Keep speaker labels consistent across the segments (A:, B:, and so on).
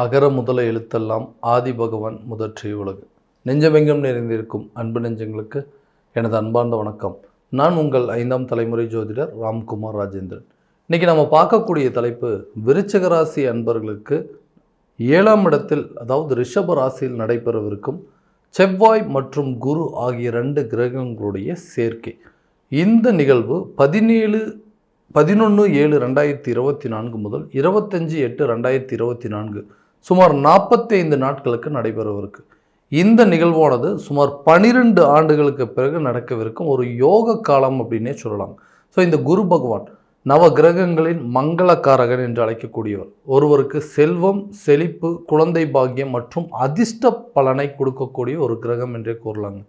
A: அகர முதல எழுத்தெல்லாம் ஆதி பகவான் முதற்றே உலகு. நெஞ்சமெங்கும் நிறைந்திருக்கும் அன்பு நெஞ்சங்களுக்கு எனது அன்பார்ந்த வணக்கம். நான் உங்கள் ஐந்தாம் தலைமுறை ஜோதிடர் ராம்குமார் ராஜேந்திரன். இன்னைக்கு நம்ம பார்க்கக்கூடிய தலைப்பு விருச்சக ராசி அன்பர்களுக்கு ஏழாம் இடத்தில் அதாவது ரிஷப ராசியில் நடைபெறவிருக்கும் செவ்வாய் மற்றும் குரு ஆகிய ரெண்டு கிரகங்களுடைய சேர்க்கை. இந்த நிகழ்வு பதினேழு பதினொன்று ஏழு ரெண்டாயிரத்தி இருபத்தி நான்கு முதல் இருபத்தஞ்சி எட்டு ரெண்டாயிரத்தி இருபத்தி நான்கு சுமார் நாற்பத்தி ஐந்து நாட்களுக்கு நடைபெறவிருக்கு இந்த நிகழ்வானது சுமார் பனிரெண்டு ஆண்டுகளுக்கு பிறகு நடக்கவிருக்கும் ஒரு யோக காலம் அப்படின்னே சொல்லலாம். ஸோ இந்த குரு பகவான் நவ கிரகங்களின் மங்களக்காரகன் என்று அழைக்கக்கூடியவர். ஒருவருக்கு செல்வம் செழிப்பு குழந்தை பாக்கியம் மற்றும் அதிர்ஷ்ட பலனை கொடுக்கக்கூடிய ஒரு கிரகம் என்றே கூறலாங்க.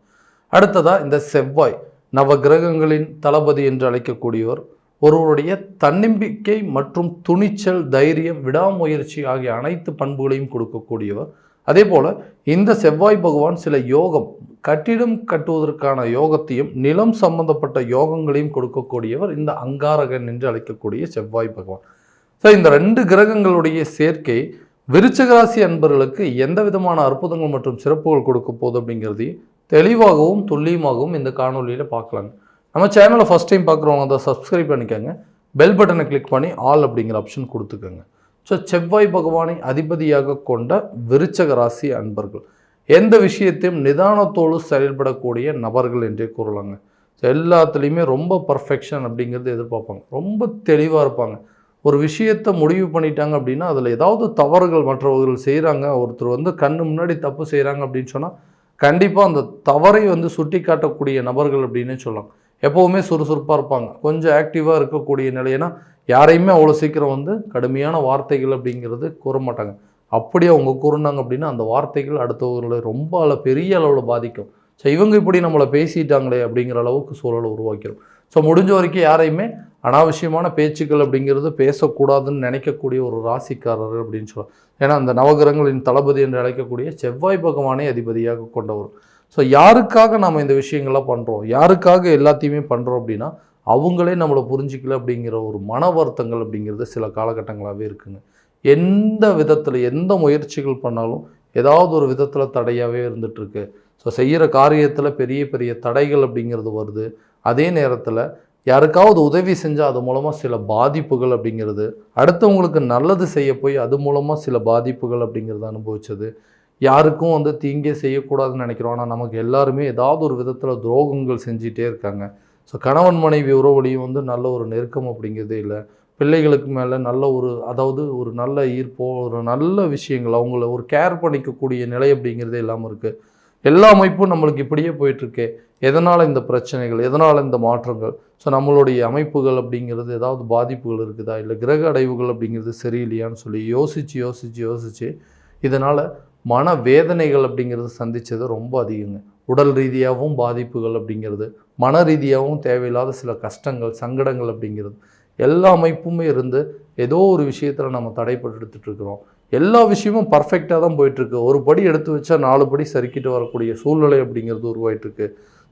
A: அடுத்ததாக இந்த செவ்வாய் நவ கிரகங்களின் தளபதி என்று அழைக்கக்கூடியவர் ஒருவருடைய தன்னம்பிக்கை மற்றும் துணிச்சல் தைரியம் விடாமுயற்சி ஆகிய அனைத்து பண்புகளையும் கொடுக்கக்கூடியவர். அதே போல் இந்த செவ்வாய் பகவான் சில யோகம் கட்டிடம் கட்டுவதற்கான யோகத்தையும் நிலம் சம்பந்தப்பட்ட யோகங்களையும் கொடுக்கக்கூடியவர் இந்த அங்காரகன் என்று அழைக்கக்கூடிய செவ்வாய் பகவான். ஸோ இந்த ரெண்டு கிரகங்களுடைய சேர்க்கை விருச்சகராசி அன்பர்களுக்கு எந்த விதமான அற்புதங்கள் மற்றும் சிறப்புகள் கொடுக்க போகுது அப்படிங்கிறதையும் தெளிவாகவும் துல்லியமாகவும் இந்த காணொலியில் பார்க்கலாங்க நம்ம சேனலை ஃபஸ்ட் டைம் பார்க்குறவங்க அதை சப்ஸ்கிரைப் பண்ணிக்கோங்க. பெல் பட்டனை கிளிக் பண்ணி ஆல் அப்படிங்கிற ஆப்ஷன் கொடுத்துக்கோங்க. ஸோ செவ்வாய் பகவானை அதிபதியாக கொண்ட விருச்சக ராசி அன்பர்கள். எந்த விஷயத்தையும் நிதானத்தோடு செயல்படக்கூடிய நபர்கள் என்றே கூறலாங்க. ஸோ எல்லாத்துலேயுமே ரொம்ப பர்ஃபெக்ஷன் அப்படிங்கிறது எதிர்பார்ப்பாங்க. ரொம்ப தெளிவாக இருப்பாங்க. ஒரு விஷயத்தை முடிவு பண்ணிட்டாங்க அப்படின்னா அதில் ஏதாவது தவறுகள் மற்றவர்கள் செய்கிறாங்க ஒருத்தர் வந்து கண்ணு முன்னாடி தப்பு செய்கிறாங்க அப்படின்னு சொன்னால் கண்டிப்பாக அந்த தவறை வந்து சுட்டி காட்டக்கூடிய நபர்கள் அப்படின்னு சொல்லலாம். எப்போவுமே சுறுசுறுப்பாக இருப்பாங்க. கொஞ்சம் ஆக்டிவாக இருக்கக்கூடிய நிலையினா யாரையுமே அவ்வளோ சீக்கிரம் வந்து கடுமையான வார்த்தைகள் அப்படிங்கிறது கூற மாட்டாங்க. அப்படி அவங்க கூறினாங்க அப்படின்னா அந்த வார்த்தைகள் அடுத்தவர்களை ரொம்ப அள பெரிய அளவில் பாதிக்கும். ஸோ இவங்க இப்படி நம்மளை பேசிட்டாங்களே அப்படிங்கிற அளவுக்கு சூழலை உருவாக்கிடும் ஸோ முடிஞ்ச வரைக்கும் யாரையுமே அனாவசியமான பேச்சுக்கள் அப்படிங்கிறது பேசக்கூடாதுன்னு நினைக்கக்கூடிய ஒரு ராசிக்காரர் அப்படின்னு சொல்லலாம். ஏன்னா அந்த நவகிரகங்களின் தளபதி என்று அழைக்கக்கூடிய செவ்வாய் பகவானை அதிபதியாக கொண்டவர். ஸோ யாருக்காக நாம் இந்த விஷயங்கள்லாம் பண்ணுறோம் யாருக்காக எல்லாத்தையுமே பண்ணுறோம் அப்படின்னா அவங்களே நம்மளை புரிஞ்சிக்கல அப்படிங்கிற ஒரு மன வருத்தங்கள் அப்படிங்கிறது சில காலகட்டங்களாகவே இருக்குங்க. எந்த விதத்தில் எந்த முயற்சிகள் பண்ணாலும் ஏதாவது ஒரு விதத்தில் தடையாகவே இருந்துகிட்ருக்கு ஸோ செய்கிற காரியத்தில் பெரிய பெரிய தடைகள் அப்படிங்கிறது வருது. அதே நேரத்தில் யாருக்காவது உதவி செஞ்சால் அது மூலமாக சில பாதிப்புகள் அப்படிங்கிறது அடுத்தவங்களுக்கு நல்லது செய்ய போய் அது மூலமாக சில பாதிப்புகள் அப்படிங்கிறத அனுபவிச்சது. யாருக்கும் வந்து தீங்கே செய்யக்கூடாதுன்னு நினைக்கிறோம். ஆனால் நமக்கு எல்லாருமே ஏதாவது ஒரு விதத்தில் துரோகங்கள் செஞ்சிட்டே இருக்காங்க. ஸோ கணவன் மனைவி உறவுலையும் வந்து நல்ல ஒரு நெருக்கம் அப்படிங்கிறதே இல்லை. பிள்ளைகளுக்கு மேலே நல்ல ஒரு அதாவது ஒரு நல்ல ஈர்ப்போ ஒரு நல்ல விஷயங்கள் அவங்கள ஒரு கேர் பண்ணிக்கக்கூடிய நிலை அப்படிங்கிறதே இல்லாமல் இருக்குது எல்லா அமைப்பும் நம்மளுக்கு இப்படியே போயிட்டுருக்கு. எதனால் இந்த பிரச்சனைகள் எதனால் இந்த மாற்றங்கள்? ஸோ நம்மளுடைய அமைப்புகள் அப்படிங்கிறது ஏதாவது பாதிப்புகள் இருக்குதா? இல்லை கிரக அடைவுகள் அப்படிங்கிறது சரியில்லையான்னு சொல்லி யோசித்து யோசித்து யோசித்து இதனால் மன வேதனைகள் அப்படிங்கிறது சந்தித்தது ரொம்ப அதிகங்க. உடல் ரீதியாகவும் பாதிப்புகள் அப்படிங்கிறது மன ரீதியாகவும் தேவையில்லாத சில கஷ்டங்கள் சங்கடங்கள் அப்படிங்கிறது எல்லா அமைப்புமே இருந்து ஏதோ ஒரு விஷயத்தில் நம்ம தடைப்பட்டு எடுத்துகிட்டு இருக்கிறோம். எல்லா விஷயமும் பர்ஃபெக்டாக தான் போயிட்டுருக்கு. ஒரு படி எடுத்து வச்சா நாலு படி சறுக்கிட்டு வரக்கூடிய சூழ்நிலை அப்படிங்கிறது உருவாயிட்டுருக்கு.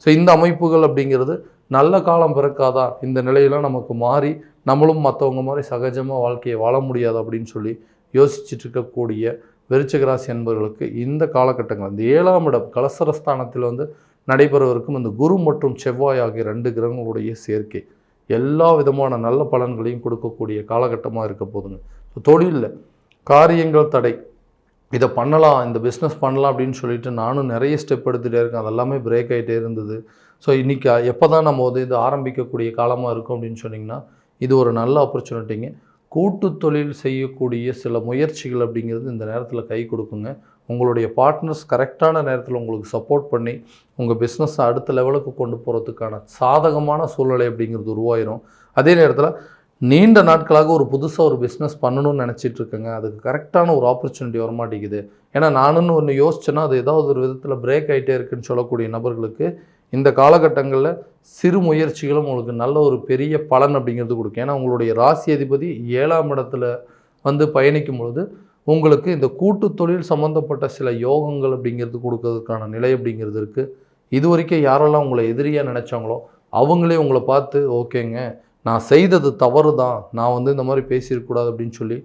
A: ஸோ இந்த அமைப்புகள் அப்படிங்கிறது நல்ல காலம் பிறக்காதா? இந்த நிலையெல்லாம் நமக்கு மாறி நம்மளும் மற்றவங்க மாதிரி சகஜமாக வாழ்க்கையை வாழ முடியாது அப்படின்னு சொல்லி யோசிச்சுட்டு இருக்கக்கூடிய விருச்சிகராசி என்பவர்களுக்கு இந்த காலகட்டங்கள் இந்த ஏழாம் இடம் கலசரஸ்தானத்தில் வந்து நடைபெறவிருக்கும் இந்த குரு மற்றும் செவ்வாய் ஆகிய ரெண்டு கிரகங்களுடைய சேர்க்கை. எல்லா விதமான நல்ல பலன்களையும் கொடுக்கக்கூடிய காலகட்டமாக இருக்க போதுங்க. ஸோ தொழிலில் காரியங்கள் தடை இதை பண்ணலாம் இந்த பிஸ்னஸ் பண்ணலாம் அப்படின்னு சொல்லிட்டு நானும் நிறைய ஸ்டெப் எடுத்துகிட்டே இருக்கேன். அதெல்லாமே பிரேக் ஆகிட்டே இருந்தது. ஸோ இன்றைக்கி எப்போ தான் நம்ம வந்து இது ஆரம்பிக்கக்கூடிய காலமாக இருக்கும் அப்படின்னு சொன்னிங்கன்னா இது ஒரு நல்ல ஆப்பர்ச்சுனிட்டிங்க கூட்டு தொழில் செய்யக்கூடிய சில முயற்சிகள் அப்படிங்கிறது இந்த நேரத்தில் கை கொடுக்குங்க. உங்களுடைய பார்ட்னர்ஸ் கரெக்டான நேரத்தில் உங்களுக்கு சப்போர்ட் பண்ணி உங்கள் பிஸ்னஸை அடுத்த லெவலுக்கு கொண்டு போகிறதுக்கான சாதகமான சூழ்நிலை அப்படிங்கிறது உருவாயிரும். அதே நேரத்தில் நீண்ட நாட்களாக ஒரு புதுசாக ஒரு பிஸ்னஸ் பண்ணணும்னு நினச்சிட்டு இருக்கேங்க. அதுக்கு கரெக்டான ஒரு ஆப்பர்ச்சுனிட்டி வரமாட்டேங்குது. ஏன்னா நானுன்னு ஒன்று யோசிச்சேன்னா அது ஏதாவது ஒரு விதத்தில் பிரேக் ஆகிட்டே இருக்குன்னு சொல்லக்கூடிய நபர்களுக்கு இந்த காலகட்டங்களில் சிறு முயற்சிகளும் உங்களுக்கு நல்ல ஒரு பெரிய பலன் அப்படிங்கிறது கொடுக்கும். ஏன்னா உங்களுடைய ராசி அதிபதி ஏழாம் இடத்துல வந்து பயணிக்கும் பொழுது உங்களுக்கு இந்த கூட்டு தொழில் சம்மந்தப்பட்ட சில யோகங்கள் அப்படிங்கிறது கொடுக்கறதுக்கான நிலை அப்படிங்கிறது இருக்குது இது வரைக்கும் யாரெல்லாம் உங்களை எதிரியாக நினச்சாங்களோ அவங்களே உங்களை பார்த்து ஓகேங்க நான் செய்தது தவறு தான். நான் வந்து இந்த மாதிரி பேசியிருக்கக்கூடாது அப்படின்னு சொல்லி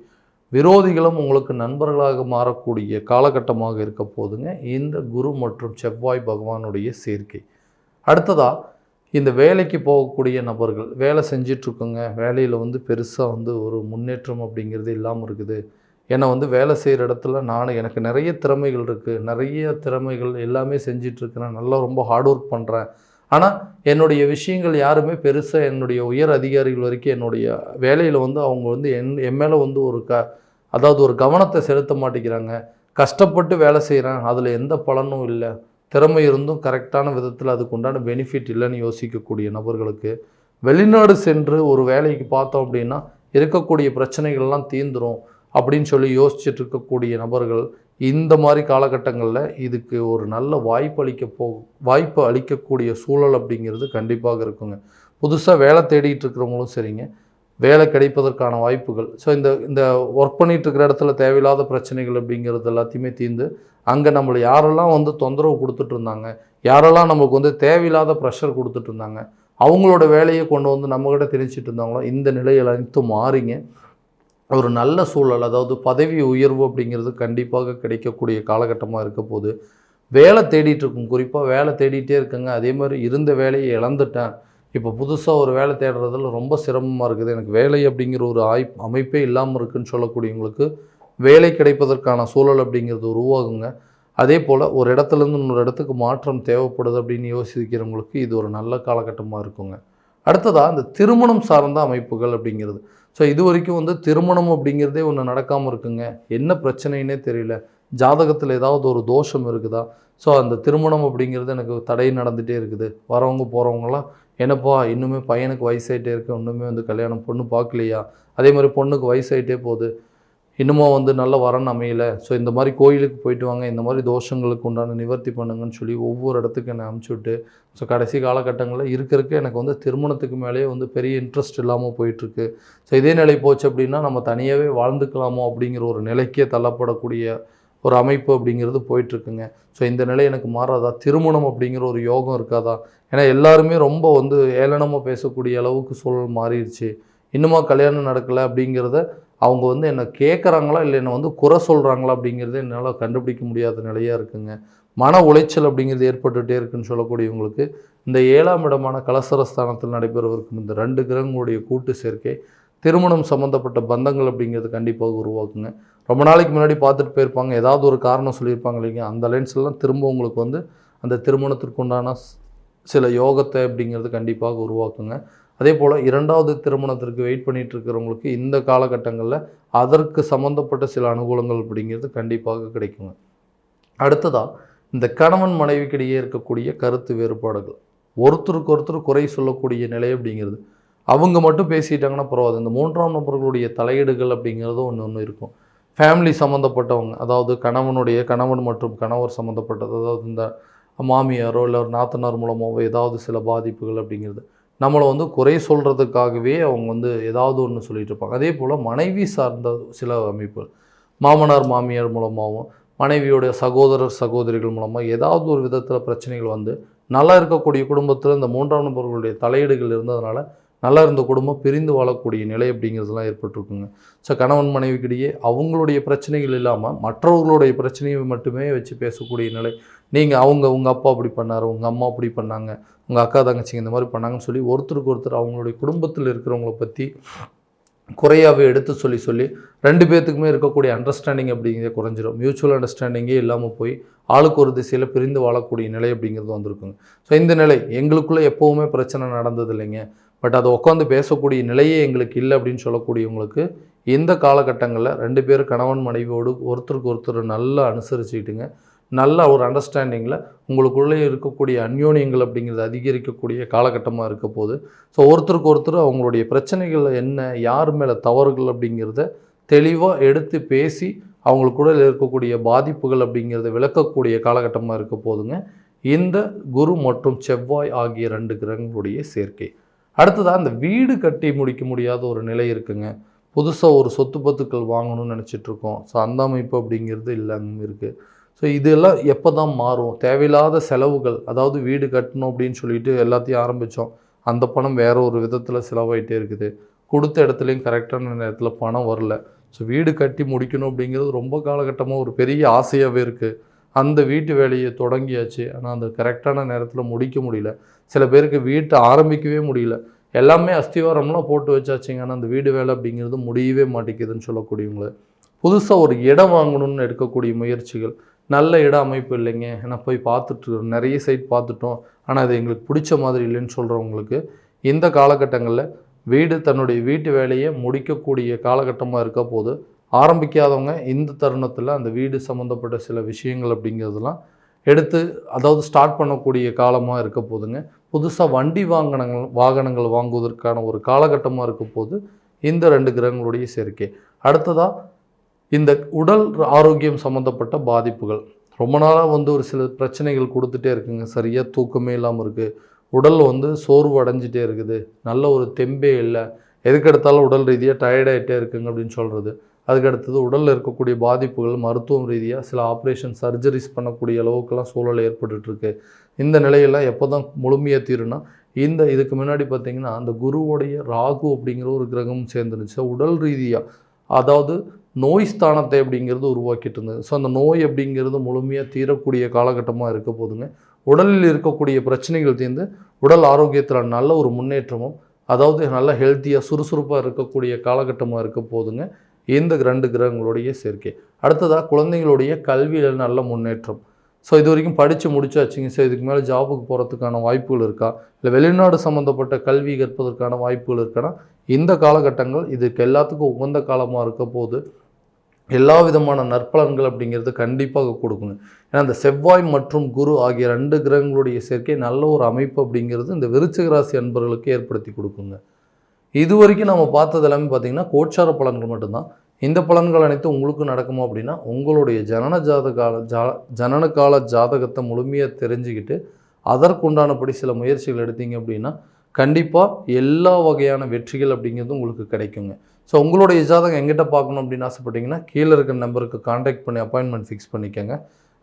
A: விரோதிகளும் உங்களுக்கு நண்பர்களாக மாறக்கூடிய காலகட்டமாக இருக்க போதுங்க. இந்த குரு மற்றும் செவ்வாய் பகவானுடைய சேர்க்கை. அடுத்ததாக இந்த வேலைக்கு போகக்கூடிய நபர்கள் வேலை செஞ்சிட்ருக்கோங்க வேலையில் வந்து பெருசாக வந்து ஒரு முன்னேற்றம் அப்படிங்கிறது இல்லாமல் இருக்குது. ஏன்னா வந்து வேலை செய்கிற இடத்துல நான் எனக்கு நிறைய திறமைகள் இருக்குது நிறைய திறமைகள் எல்லாமே செஞ்சிட்ருக்கிறேன். நல்லா ரொம்ப ஹார்ட் ஒர்க் பண்ணுறேன் ஆனால் என்னுடைய விஷயங்கள் யாருமே பெருசாக என்னுடைய உயர் அதிகாரிகள் வரைக்கும் என்னுடைய வேலையில் வந்து அவங்க வந்து என் என் மேலே வந்து ஒரு க அதாவது ஒரு கவனத்தை செலுத்த மாட்டேங்கிறாங்க. கஷ்டப்பட்டு வேலை செய்கிறேன் அதில் எந்த பலனும் இல்லை. திறமை இருந்தும் கரெக்டான விதத்தில் அதுக்கு உண்டான பெனிஃபிட் இல்லைன்னு யோசிக்கக்கூடிய நபர்களுக்கு வெளிநாடு சென்று ஒரு வேலைக்கு பார்த்தோம் அப்படின்னா இருக்கக்கூடிய பிரச்சனைகள்லாம் தீந்துரும் அப்படின்னு சொல்லி யோசிச்சுட்டு இருக்கக்கூடிய நபர்கள் இந்த மாதிரி காலகட்டங்களில் இதுக்கு ஒரு நல்ல வாய்ப்பு அளிக்க போ வாய்ப்பு அளிக்கக்கூடிய சூழல் அப்படிங்கிறது கண்டிப்பாக இருக்குங்க. புதுசாக வேலை தேடிட்டு இருக்கிறவங்களும் சரிங்க. வேலை கிடைப்பதற்கான வாய்ப்புகள். ஸோ இந்த இந்த ஒர்க் பண்ணிகிட்டு இருக்கிற இடத்துல தேவையில்லாத பிரச்சனைகள் அப்படிங்கிறது எல்லாத்தையுமே தீர்ந்து அங்கே நம்மளை யாரெல்லாம் வந்து தொந்தரவு கொடுத்துட்டு இருந்தாங்க யாரெல்லாம் நமக்கு வந்து தேவையில்லாத ப்ரெஷர் கொடுத்துட்டு இருந்தாங்க அவங்களோட வேலையை கொண்டு வந்து நம்மக்கிட்ட திணிச்சிட்டு இருந்தாங்களோ இந்த நிலையில் அனைத்தும் மாறிங்க. ஒரு நல்ல சூழல் அதாவது பதவி உயர்வு அப்படிங்கிறது கண்டிப்பாக கிடைக்கக்கூடிய காலகட்டமாக இருக்க போது வேலை தேடிட்டு இருக்கும் குறிப்பாக வேலை தேடிட்டே இருக்கங்க. அதே மாதிரி இருந்த வேலையை இழந்துட்டேன். இப்போ புதுசாக ஒரு வேலை தேடுறதுல ரொம்ப சிரமமாக இருக்குது. எனக்கு வேலை அப்படிங்கிற ஒரு ஆய் அமைப்பே இல்லாமல் இருக்குன்னு சொல்லக்கூடியவங்களுக்கு வேலை கிடைப்பதற்கான சூழல் அப்படிங்கிறது உருவாகுங்க. அதே போல் ஒரு இடத்துலேருந்து இன்னொரு இடத்துக்கு மாற்றம் தேவைப்படுது அப்படின்னு யோசிக்கிறவங்களுக்கு இது ஒரு நல்ல காலகட்டமாக இருக்குங்க. அடுத்ததாக இந்த திருமணம் சார்ந்த அமைப்புகள் அப்படிங்கிறது. ஸோ இது வரைக்கும் வந்து திருமணம் அப்படிங்கிறதே ஒன்று நடக்காமல் இருக்குங்க. என்ன பிரச்சனைன்னே தெரியல. ஜாதகத்தில் ஏதாவது ஒரு தோஷம் இருக்குதா? ஸோ அந்த திருமணம் அப்படிங்கிறது எனக்கு தடை நடந்துகிட்டே இருக்குது. வரவங்க போகிறவங்களாம் என்னப்பா இன்னுமே பையனுக்கு வயசாயிட்டே இருக்கு இன்னுமே வந்து கல்யாணம் பொண்ணு பார்க்கலையா? அதே மாதிரி பொண்ணுக்கு வயசாயிட்டே போகுது. இன்னமும் வந்து நல்ல வரன் அமையல. ஸோ இந்த மாதிரி கோயிலுக்கு போயிட்டு வாங்க இந்த மாதிரி தோஷங்களுக்கு உண்டான நிவர்த்தி பண்ணுங்கன்னு சொல்லி ஒவ்வொரு இடத்துக்கு என்னை அனுப்பிச்சி விட்டு ஸோ கடைசி காலகட்டங்களில் இருக்க இருக்க எனக்கு வந்து திருமணத்துக்கு மேலேயே வந்து பெரிய இன்ட்ரெஸ்ட் இல்லாமல் போயிட்டுருக்கு. ஸோ இதே நிலை போச்சு அப்படின்னா நம்ம தனியாகவே வாழ்ந்துக்கலாமோ அப்படிங்கிற ஒரு நிலைக்கே தள்ளப்படக்கூடிய ஒரு அமைப்பு அப்படிங்கிறது போயிட்டுருக்குங்க. ஸோ இந்த நிலை எனக்கு மாறாதா? திருமணம் அப்படிங்கிற ஒரு யோகம் இருக்காதா? ஏன்னா எல்லாருமே ரொம்ப வந்து ஏளனமாக பேசக்கூடிய அளவுக்கு சூழல் மாறிடுச்சு. இன்னுமா கல்யாணம் நடக்கலை அப்படிங்கிறத அவங்க வந்து என்னை கேட்குறாங்களா இல்லை என்னை வந்து குறை சொல்கிறாங்களா அப்படிங்கிறத என்னால் கண்டுபிடிக்க முடியாத நிலையாக இருக்குங்க. மன உளைச்சல் அப்படிங்கிறது ஏற்பட்டுகிட்டே இருக்குன்னு சொல்லக்கூடியவங்களுக்கு இந்த ஏழாம் இடமான கலசரஸ்தானத்தில் நடைபெறவிருக்கும் இந்த ரெண்டு கிரகங்களுடைய கூட்டு சேர்க்கை திருமணம் சம்மந்தப்பட்ட பந்தங்கள் அப்படிங்கிறது கண்டிப்பாக உருவாக்குங்க. ரொம்ப நாளைக்கு முன்னாடி பார்த்துட்டு போயிருப்பாங்க. ஏதாவது ஒரு காரணம் சொல்லியிருப்பாங்க இல்லைங்க. அந்த லென்ஸ்லாம் திரும்ப உங்களுக்கு வந்து அந்த திருமணத்திற்கு உண்டான சில யோகத்தை அப்படிங்கிறது கண்டிப்பாக உருவாக்குங்க. அதே போல் இரண்டாவது திருமணத்திற்கு வெயிட் பண்ணிகிட்டு இருக்கிறவங்களுக்கு இந்த காலகட்டங்களில் அதற்கு சம்மந்தப்பட்ட சில அனுகூலங்கள் அப்படிங்கிறது கண்டிப்பாக கிடைக்குங்க. அடுத்ததாக இந்த கணவன் மனைவிக்கிடையே இருக்கக்கூடிய கருத்து வேறுபாடுகள். ஒருத்தருக்கு ஒருத்தர் குறை சொல்லக்கூடிய நிலை அப்படிங்கிறது. அவங்க மட்டும் பேசிட்டாங்கன்னா பரவாயில்ல. இந்த மூன்றாம் நபர்களுடைய தலையீடுகள் அப்படிங்கிறதும் ஒன்று ஒன்று இருக்கும். ஃபேமிலி சம்மந்தப்பட்டவங்க அதாவது கணவனுடைய கணவன் மற்றும் கணவர் சம்மந்தப்பட்டது அதாவது இந்த மாமியாரோ இல்லை ஒரு நாத்தனார் மூலமாகவோ ஏதாவது சில பாதிப்புகள் அப்படிங்கிறது. நம்மளை வந்து குறை சொல்கிறதுக்காகவே அவங்க வந்து ஏதாவது ஒன்று சொல்லிட்டு இருப்பாங்க. அதே போல் மனைவி சார்ந்த சில அமைப்புகள். மாமனார் மாமியார் மூலமாகவும் மனைவியுடைய சகோதரர் சகோதரிகள் மூலமாக ஏதாவது ஒரு விதத்தில் பிரச்சனைகள் வந்து நல்லா இருக்கக்கூடிய குடும்பத்தில் இந்த மூன்றாம் நபர்களுடைய தலையீடுகள் இருந்ததுனால நல்லா இருந்த குடும்பம் பிரிந்து வாழக்கூடிய நிலை அப்படிங்கிறதுலாம் ஏற்பட்டிருக்குங்க. ஸோ கணவன் மனைவிக்கிடையே அவங்களுடைய பிரச்சனைகள் இல்லாமல் மற்றவர்களுடைய பிரச்சனையை மட்டுமே வச்சு பேசக்கூடிய நிலை. நீங்கள் அவங்க உங்கள் அப்பா அப்படி பண்ணார் உங்கள் அம்மா அப்படி பண்ணாங்க உங்கள் அக்கா தங்கச்சிங்க இந்த மாதிரி பண்ணாங்கன்னு சொல்லி ஒருத்தருக்கு ஒருத்தர் அவங்களுடைய குடும்பத்தில் இருக்கிறவங்கள பற்றி குறையாகவே எடுத்து சொல்லி சொல்லி ரெண்டு பேர்த்துக்குமே இருக்கக்கூடிய அண்டர்ஸ்டாண்டிங் அப்படிங்கிறத குறைஞ்சிரும். மியூச்சுவல் அண்டர்ஸ்டாண்டிங்கே இல்லாமல் போய் ஆளுக்கு ஒரு திசையில் பிரிந்து வாழக்கூடிய நிலை அப்படிங்கிறது வந்திருக்குங்க. ஸோ இந்த நிலை எங்களுக்குள்ளே எப்போவுமே பிரச்சனை நடந்தது இல்லைங்க பட் அதை உட்காந்து பேசக்கூடிய நிலையே எங்களுக்கு இல்லை அப்படின்னு சொல்லக்கூடியவங்களுக்கு இந்த காலகட்டங்களில் ரெண்டு பேரும் கணவன் மனைவியோடு ஒருத்தருக்கு ஒருத்தர் நல்லா அனுசரிச்சுக்கிட்டுங்க. நல்ல ஒரு அண்டர்ஸ்டாண்டிங்கில் உங்களுக்குள்ளே இருக்கக்கூடிய அந்யோன்யங்கள் அப்படிங்கிறது அதிகரிக்கக்கூடிய காலகட்டமாக இருக்க போது ஸோ ஒருத்தருக்கு ஒருத்தர் அவங்களுடைய பிரச்சனைகள் என்ன யார் மேலே தவறுகள் அப்படிங்கிறத தெளிவாக எடுத்து பேசி அவங்களுக்குள்ள இருக்கக்கூடிய பாதிப்புகள் அப்படிங்கிறத விளக்கக்கூடிய காலகட்டமாக இருக்க போதுங்க இந்த குரு மற்றும் செவ்வாய் ஆகிய ரெண்டு கிரகங்களுடைய சேர்க்கை. அடுத்ததாக அந்த வீடு கட்டி முடிக்க முடியாத ஒரு நிலை இருக்குங்க. புதுசாக ஒரு சொத்து பத்துக்கள் வாங்கணும்னு நினச்சிட்ருக்கோம் ஸோ அந்த அமைப்பு அப்படிங்கிறது இல்லாமல் இருக்குது ஸோ இதெல்லாம் எப்போ தான் மாறும்? தேவையில்லாத செலவுகள் அதாவது வீடு கட்டணும் அப்படின்னு சொல்லிட்டு எல்லாத்தையும் ஆரம்பித்தோம் அந்த பணம் வேற ஒரு விதத்தில் செலவாயிட்டே இருக்குது. கொடுத்த இடத்துலையும் கரெக்டான நேரத்தில் பணம் வரல. ஸோ வீடு கட்டி முடிக்கணும் அப்படிங்கிறது ரொம்ப காலகட்டமாக ஒரு பெரிய ஆசையாகவே இருக்குது அந்த வீட்டு வேலையை தொடங்கியாச்சு. ஆனால் அந்த கரெக்டான நேரத்தில் முடிக்க முடியல. சில பேருக்கு வீட்டை ஆரம்பிக்கவே முடியல. எல்லாமே அஸ்திவாரம்லாம் போட்டு வச்சாச்சுங்க. ஆனால் அந்த வீடு வேலை அப்படிங்கிறது முடியவே மாட்டேங்குதுன்னு சொல்லக்கூடியவங்கள. புதுசாக ஒரு இடம் வாங்கணும்னு எடுக்கக்கூடிய முயற்சிகள். நல்ல இட அமைப்பு இல்லைங்க. ஏன்னா போய் பார்த்துட்டு நிறைய சைட் பார்த்துட்டோம். ஆனால் அது எங்களுக்கு பிடிச்ச மாதிரி இல்லைன்னு சொல்கிறவங்களுக்கு இந்த காலகட்டங்களில் வீடு தன்னுடைய வீட்டு வேலையை முடிக்கக்கூடிய காலகட்டமாக இருக்க போது ஆரம்பிக்காதவங்க இந்த தருணத்தில் அந்த வீடு சம்மந்தப்பட்ட சில விஷயங்கள் அப்படிங்கிறதுலாம் எடுத்து அதாவது ஸ்டார்ட் பண்ணக்கூடிய காலமாக இருக்க போதுங்க. புதுசாக வண்டி வாகனங்கள் வாகனங்கள் வாங்குவதற்கான ஒரு காலகட்டமாக இருக்க போது இந்த ரெண்டு கிரகங்களுடைய சேர்க்கை. அடுத்ததாக இந்த உடல் ஆரோக்கியம் சம்மந்தப்பட்ட பாதிப்புகள். ரொம்ப நாளாக வந்து ஒரு சில பிரச்சனைகள் கொடுத்துட்டே இருக்குங்க. சரியாக தூக்கமே இல்லாமல் இருக்குது உடல் வந்து சோர்வு அடைஞ்சிட்டே இருக்குது. நல்ல ஒரு தெம்பே இல்லை. எதுக்கெடுத்தாலும் உடல் ரீதியாக டயர்டாகிட்டே இருக்குங்க அப்படின்னு சொல்கிறது அதுக்கு அடுத்தது உடலில் இருக்கக்கூடிய பாதிப்புகள் மருத்துவம் ரீதியாக சில ஆப்ரேஷன் சர்ஜரிஸ் பண்ணக்கூடிய அளவுக்குலாம் சூழல் ஏற்பட்டுருக்கு இந்த நிலையெல்லாம் எப்போ தான் முழுமையாக தீருனா இந்த இதுக்கு முன்னாடி பார்த்திங்கன்னா அந்த குருவுடைய ராகு அப்படிங்கிற ஒரு கிரகமும் சேர்ந்துருந்துச்சு உடல் ரீதியாக அதாவது நோய் ஸ்தானத்தை அப்படிங்கிறது உருவாக்கிட்டு இருந்தது. ஸோ அந்த நோய் அப்படிங்கிறது முழுமையாக தீரக்கூடிய காலகட்டமாக இருக்க போதுங்க. உடலில் இருக்கக்கூடிய பிரச்சனைகள் தீர்ந்து உடல் ஆரோக்கியத்தில் நல்ல ஒரு முன்னேற்றமும் அதாவது நல்ல ஹெல்த்தியாக சுறுசுறுப்பாக இருக்கக்கூடிய காலகட்டமாக இருக்க போதுங்க. இந்த ரெண்டு கிரகங்களுடைய சேர்க்கை. அடுத்ததாக குழந்தைங்களுடைய கல்வியில் நல்ல முன்னேற்றம். ஸோ இது வரைக்கும் படித்து முடிச்சாச்சுங்க. ஸோ இதுக்கு மேலே ஜாபுக்கு போகிறதுக்கான வாய்ப்புகள் இருக்கா? இல்லை வெளிநாடு சம்மந்தப்பட்ட கல்வி கற்பதற்கான வாய்ப்புகள் இருக்கானா? இந்த காலகட்டங்கள் இதுக்கு எல்லாத்துக்கும் உகந்த காலமாக இருக்க போது எல்லா விதமான நற்பலன்கள் அப்படிங்கிறது கண்டிப்பாக கொடுக்குங்க. ஏன்னா இந்த செவ்வாய் மற்றும் குரு ஆகிய ரெண்டு கிரகங்களுடைய சேர்க்கை நல்ல ஒரு அமைப்பு அப்படிங்கிறது இந்த விருச்சிக ராசி அன்பர்களுக்கு ஏற்படுத்தி கொடுக்குங்க. இது வரைக்கும் நம்ம பார்த்தது எல்லாமே பார்த்தீங்கன்னா கோட்சார பலன்கள் மட்டும்தான். இந்த பலன்கள் அனைத்தும் உங்களுக்கு நடக்குமா அப்படின்னா உங்களுடைய ஜனன ஜாதகால ஜா ஜனன கால ஜாதகத்தை முழுமையாக தெரிஞ்சுக்கிட்டு அதற்குண்டானபடி சில முயற்சிகள் எடுத்தீங்க அப்படின்னா கண்டிப்பாக எல்லா வகையான வெற்றிகள் அப்படிங்கிறது உங்களுக்கு கிடைக்குங்க. ஸோ உங்களுடைய ஜாதகம் எங்கிட்ட பார்க்கணும் அப்படின்னு ஆசைப்பட்டீங்கன்னா கீழே இருக்கிற நம்பருக்கு காண்டாக்ட் பண்ணி அப்பாயின்மெண்ட் ஃபிக்ஸ் பண்ணிக்கோங்க.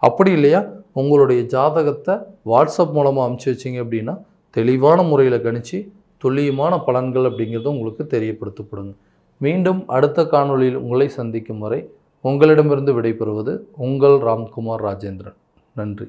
A: அப்படி இல்லையா உங்களுடைய ஜாதகத்தை வாட்ஸ்அப் மூலமாக அமுச்சு வச்சிங்க அப்படின்னா தெளிவான முறையில் கணிச்சு துல்லியமான பலன்கள் அப்படிங்கிறது உங்களுக்கு தெரியப்படுத்தப்படுங்க. மீண்டும் அடுத்த காணொளியில் உங்களை சந்திக்கும் வரை உங்களிடமிருந்து விடைபெறுவது உங்கள் ராம்குமார் ராஜேந்திரன். நன்றி.